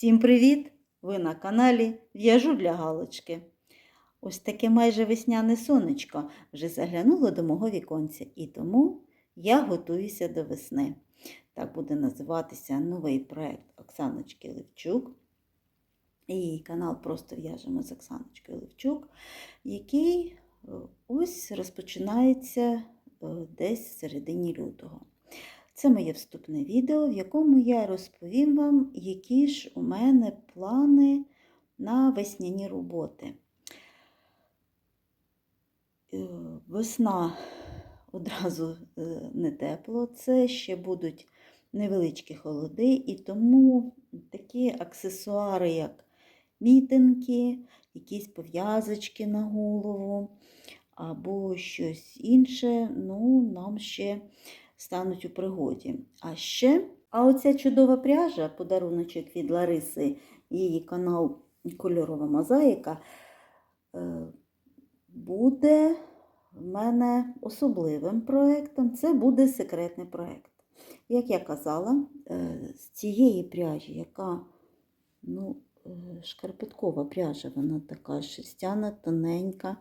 Всім привіт! Ви на каналі В'яжу для галочки. Ось таке майже весняне сонечко вже заглянуло до мого віконця, і тому я готуюся до весни. Так буде називатися новий проект Оксаночки Левчук. І канал Просто в'яжемо з Оксаночкою Левчук, який е, ось розпочинається е, десь в середині лютого. Це моє вступне відео, в якому я розповім вам, які ж у мене плани на весняні роботи. Е, Весна одразу е, не тепло, це ще будуть невеличкі холоди, і тому такі аксесуари, як мітинки, якісь пов'язочки на голову або щось інше, ну, нам ще стануть у пригоді. А ще, а оця чудова пряжа, подаруночок від Лариси, її канал Кольорова мозаїка, е, буде в мене особливим проєктом. Це буде секретний проєкт. Як я казала, е, з цієї пряжі, яка ну, е, шкарпеткова пряжа, вона така шерстяна, тоненька,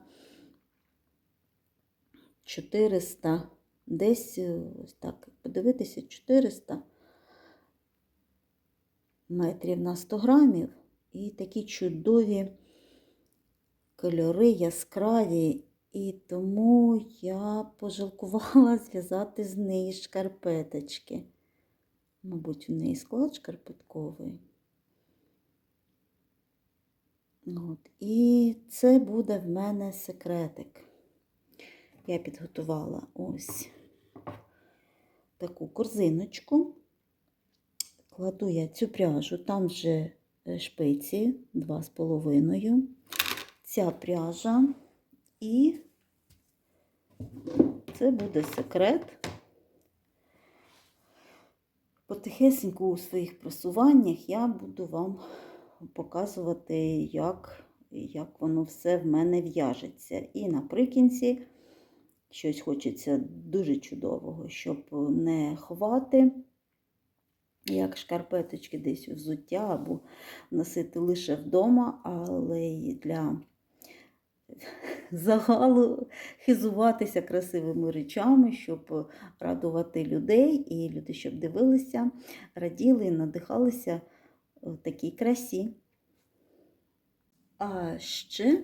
400 десь е, ось так, подивитися 400 метрів на 100 грамів. І такі чудові кольори яскраві. І тому я пожалкувала зв'язати з неї шкарпеточки. Мабуть, у неї склад шкарпетковий. От. І це буде в мене секретик. Я підготувала ось таку корзиночку. Кладу я цю пряжу, там вже шпиці 2,5. Ця пряжа і це буде секрет. Потихесеньку у своїх просуваннях я буду вам показувати, як, як воно все в мене в'яжеться. І наприкінці щось хочеться дуже чудового, щоб не ховати, як шкарпеточки десь у взуття, або носити лише вдома, але й для загалу хизуватися красивими речами, щоб радувати людей, і люди, щоб дивилися, раділи і надихалися в такій красі. А ще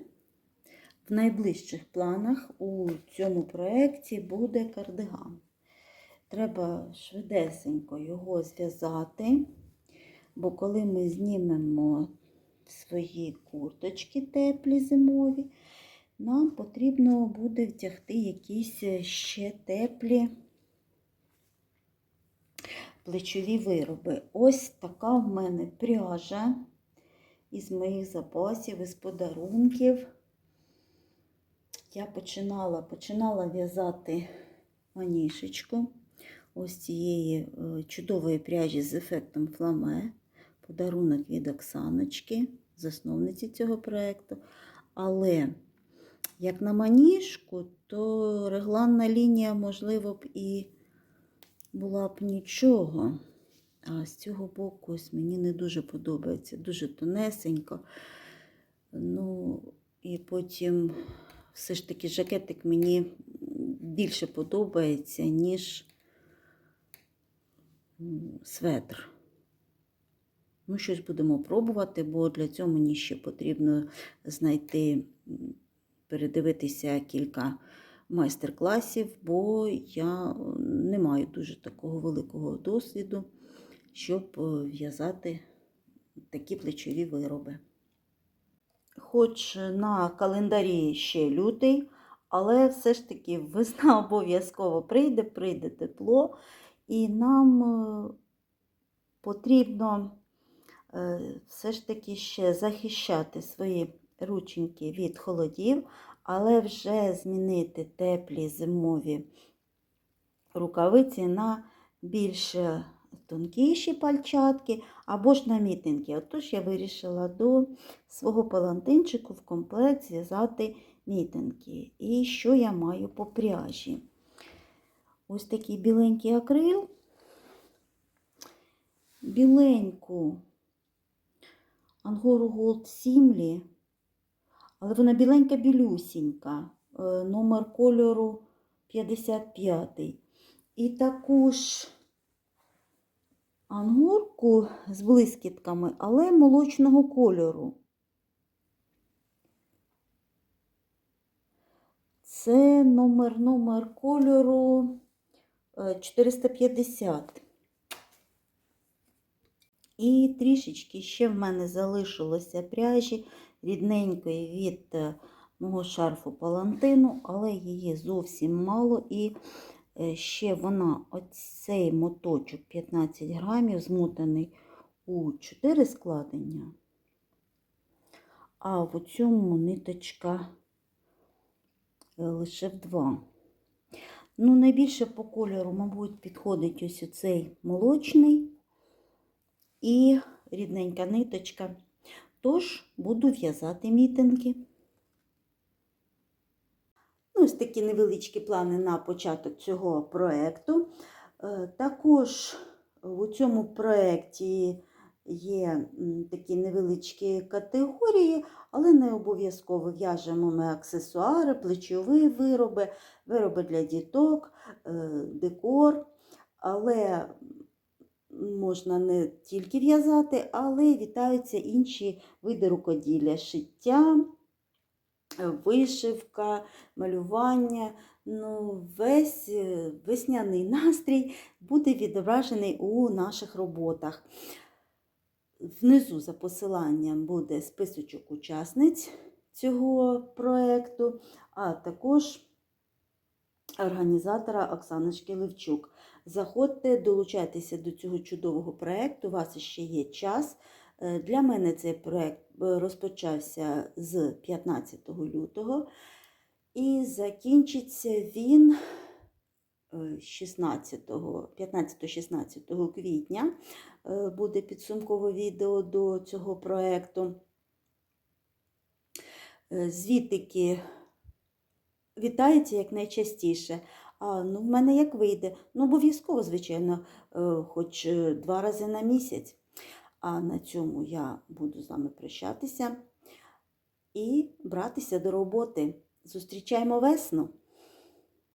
в найближчих планах у цьому проєкті буде кардиган. Треба швидесенько його зв'язати, бо коли ми знімемо свої курточки теплі зимові, нам потрібно буде втягти якісь ще теплі плечові вироби. Ось така в мене пряжа із моїх запасів, із подарунків я починала починала в'язати манішечку ось цієї е, чудової пряжі з ефектом фламе, подарунок від Оксаночки, засновниці цього проєкту. Але як на маніжку, то регланна лінія, можливо, б і була б нічого. А з цього боку ось мені не дуже подобається, дуже тонесенько. Ну, і потім все ж таки жакетик мені більше подобається, ніж светр. Ну, щось будемо пробувати, бо для цього мені ще потрібно знайти, передивитися кілька майстер-класів, бо я не маю дуже такого великого досвіду, щоб в'язати такі плечові вироби хоч на календарі ще лютий, але все ж таки весна обов'язково прийде, прийде тепло, і нам е, потрібно е, все ж таки ще захищати свої рученьки від холодів, але вже змінити теплі зимові рукавиці на більш тонкіші пальчатки або ж на мітинки. Отож я вирішила до свого палантинчику в комплект зв'язати мітинки. І що я маю по пряжі? Ось такий біленький акрил, біленьку Ангору Голд Сімлі, але вона біленька білюсінька, е, номер кольору 55. І також ангорку з блискітками, але молочного кольору. Це номер номер кольору е, 450. І трішечки ще в мене залишилося пряжі рідненької від е, мого шарфу палантину, але її зовсім мало. І е, ще вона, оцей моточок 15 грамів, змотаний у 4 складення, а в цьому ниточка е, лише в 2. Ну, найбільше по кольору, мабуть, підходить ось оцей молочний і рідненька ниточка. Тож буду в'язати мітинги. Ну, ось такі невеличкі плани на початок цього проєкту. Е, Також у цьому проєкті є такі невеличкі категорії, але не обов'язково в'яжемо ми аксесуари, плечові вироби, вироби для діток, е, декор. Але можна не тільки в'язати, але вітаються інші види рукоділля, шиття, вишивка, малювання. Ну, весь е, весняний настрій буде відображений у наших роботах. Внизу за посиланням буде списочок учасниць цього проєкту, а також організатора Оксаночки Левчук. Заходьте, долучайтеся до цього чудового проєкту, у вас ще є час. Е, Для мене цей проєкт е, розпочався з 15 лютого і закінчиться він е, 16, 15-16 квітня. Е, Буде підсумкове відео до цього проєкту. Звітики вітаються якнайчастіше. А, ну, в мене як вийде? Ну, обов'язково, звичайно, хоч два рази на місяць. А на цьому я буду з вами прощатися і братися до роботи. Зустрічаємо весну!